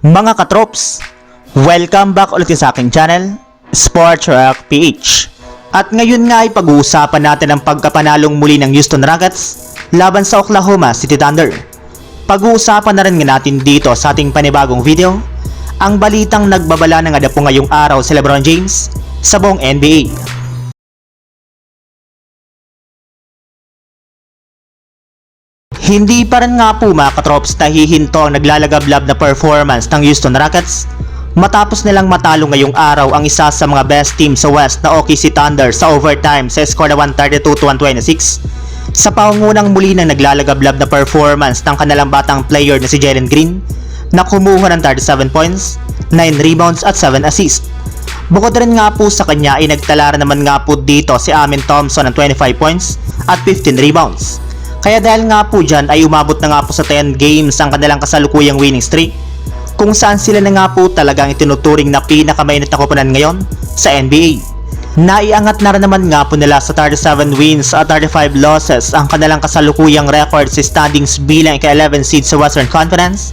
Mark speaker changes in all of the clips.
Speaker 1: Mga katrops, welcome back ulit sa aking channel, Sports Rock PH. At ngayon nga ay pag-uusapan natin ang pagkapanalong muli ng Houston Rockets laban sa Oklahoma City Thunder. Pag-uusapan na rin nga natin dito sa ating panibagong video, ang balitang nagbabala ng adapo ngayong araw si Lebron James sa buong NBA. Hindi pa rin nga po mga katrops nahihinto ang naglalagablab na performance ng Houston Rockets matapos nilang matalo ngayong araw ang isa sa mga best team sa West na OKC Thunder sa overtime sa score na 132-126 sa pangungunang muli ng naglalagablab na performance ng kanilang batang player na si Jalen Green na kumuha ng 37 points, 9 rebounds at 7 assists. Bukod rin nga po sa kanya ay nagtala naman nga po dito si Amin Thompson ng 25 points at 15 rebounds. Kaya dahil nga po dyan ay umabot na nga po sa 10 games ang kanilang kasalukuyang winning streak kung saan sila na nga po talagang itinuturing na pinakamainit na koponan ngayon sa NBA. Naiangat na rin naman nga po nila sa 37 wins at 35 losses ang kanilang kasalukuyang record sa standings bilang ika-11 seed sa Western Conference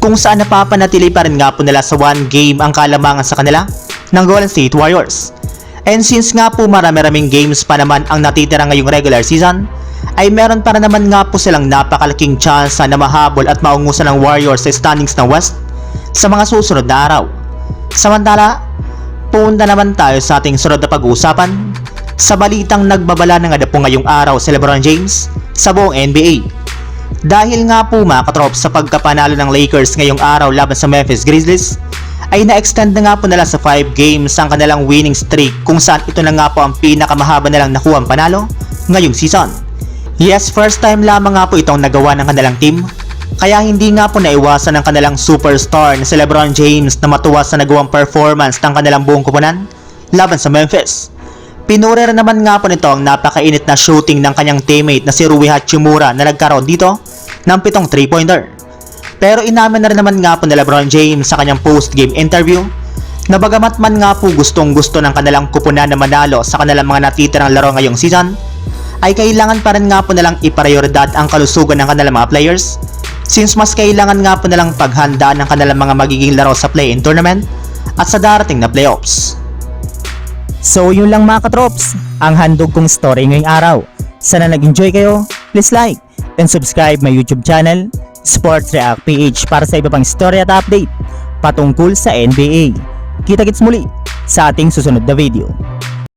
Speaker 1: kung saan napapanatili pa rin nga po nila sa one game ang kalamangan sa kanila ng Golden State Warriors. And since nga po marami-raming games pa naman ang natitira ngayong regular season, ay meron para naman nga po silang napakalaking chance na mahabol at maungusan ng Warriors sa standings ng West sa mga susunod na araw. Samantala, punta naman tayo sa ating sunod na pag-uusapan sa balitang nagbabala ng adapo ngayong araw si Lebron James sa buong NBA. Dahil nga po mga katrop sa pagkapanalo ng Lakers ngayong araw laban sa Memphis Grizzlies, ay na-extend na nga po nila sa 5 games ang kanilang winning streak kung saan ito na nga po ang pinakamahaba nilang nakuha panalo ngayong season. Yes, first time lamang nga po itong nagawa ng kanilang team kaya hindi nga po naiwasan ng kanilang superstar na si Lebron James na matuwa sa nagawang performance ng kanilang buong kupunan laban sa Memphis. Pinuri rin naman nga po nito ang napakainit na shooting ng kanyang teammate na si Rui Hachimura na nagkaroon dito ng pitong 3-pointer. Pero inamin na rin naman nga po ni Lebron James sa kanyang post-game interview na bagamat man nga po gustong gusto ng kanilang kupunan na manalo sa kanilang mga natitirang laro ngayong season, ay kailangan pa rin nga po nilang iprioridad ang kalusugan ng kanilang mga players since mas kailangan nga po nilang paghandaan ng kanilang mga magiging laro sa play-in tournament at sa darating na playoffs.
Speaker 2: So yun lang mga katrops, ang handog kong story ngayong araw. Sana nag-enjoy kayo, please like and subscribe my YouTube channel, Sports React PH para sa iba pang story at update patungkol sa NBA. Kita-kits muli sa ating susunod na video.